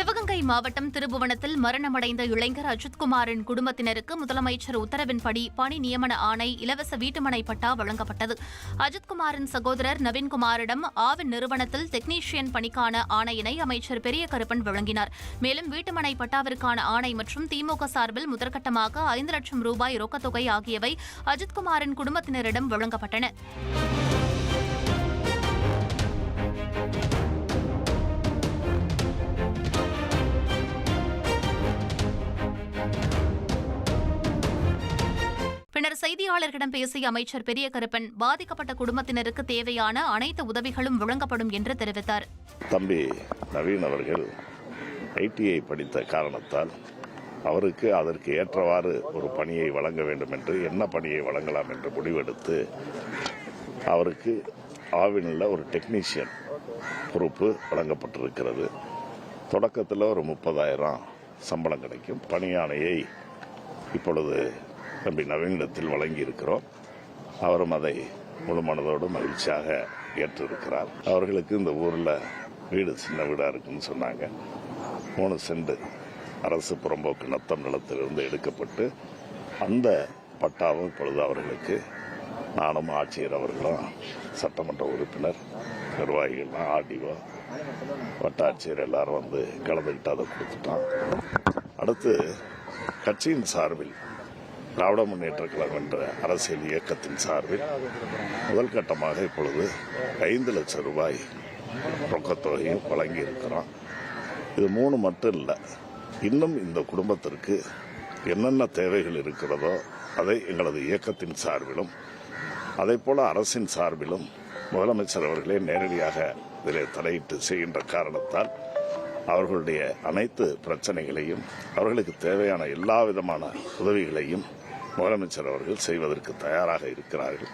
சிவகங்கை மாவட்டம் திருபுவனத்தில் மரணமடைந்த இளைஞர் அஜித்குமாரின் குடும்பத்தினருக்கு முதலமைச்சர் உத்தரவின்படி பணி நியமன ஆணை இலவச வீட்டுமனை பட்டா வழங்கப்பட்டது. அஜித்குமாரின் சகோதரர் நவீன்குமாரிடம் ஆவின் நிறுவனத்தில் டெக்னீஷியன் பணிக்கான ஆணையினை அமைச்சர் பெரிய கருப்பன் வழங்கினார். மேலும் வீட்டுமனை பட்டாவிற்கான ஆணை மற்றும் திமுக சார்பில் முதற்கட்டமாக ஐந்து லட்சம் ரூபாய் ரொக்கத்தொகை ஆகியவை அஜித்குமாரின் குடும்பத்தினரிடம் வழங்கப்பட்டன. செய்தியாளர்களிடம் பேசிய அமைச்சர் பெரிய கருப்பன் பாதிக்கப்பட்ட குடும்பத்தினருக்கு தேவையான அனைத்து உதவிகளும் வழங்கப்படும் என்று தெரிவித்தார். தம்பி நவீன் அவர்கள் ஐடிஐ படித்த காரணத்தால் அவருக்கு அதற்கு ஏற்றவாறு ஒரு பணியை வழங்க வேண்டும் என்று என்ன பணியை வழங்கலாம் என்று முடிவெடுத்து அவருக்கு ஆவினில் ஒரு டெக்னீஷியன் பொறுப்பு வழங்கப்பட்டிருக்கிறது. தொடக்கத்தில் ஒரு முப்பதாயிரம் சம்பளம் கிடைக்கும். பணியாணையை இப்பொழுது தம்பி நவீனத்தில் வழங்கி இருக்கிறோம் அவரும் அதை முழு மனதோடு மகிழ்ச்சியாக ஏற்றிருக்கிறார். அவர்களுக்கு இந்த ஊரில் வீடு சின்ன வீடாக இருக்குன்னு சொன்னாங்க. மூணு செண்டு அரசு புறம்போக்கு நத்தம் நிலத்திலிருந்து எடுக்கப்பட்டு அந்த பட்டாவும் இப்பொழுது அவர்களுக்கு நானும் ஆட்சியர் அவர்களும் சட்டமன்ற உறுப்பினர் நிர்வாகிகள்லாம் ஆர்டிஓ வட்டாட்சியர் எல்லாரும் வந்து கலந்துக்கிட்டு அதை கொடுத்துட்டான் அடுத்து கட்சியின் சார்பில் திராவிட முன்னேற்ற கழகம் என்ற அரசியல் இயக்கத்தின் சார்பில் முதல் கட்டமாக இப்பொழுது ஐந்து லட்சம் ரூபாய் ரொக்கத்தொகையும் வழங்கி இருக்கிறோம் இது மூணு மட்டும் இல்லை இன்னும் இந்த குடும்பத்திற்கு என்னென்ன தேவைகள் இருக்கிறதோ அதை எங்களது இயக்கத்தின் சார்பிலும் அதே போல அரசின் சார்பிலும் முதலமைச்சர் அவர்களே நேரடியாக இதில் தலையிட்டு செய்கின்ற காரணத்தால் அவர்களுடைய அனைத்து பிரச்சனைகளையும் அவர்களுக்கு தேவையான எல்லா விதமான உதவிகளையும் முதலமைச்சர் அவர்கள் செய்வதற்கு தயாராக இருக்கிறார்கள்.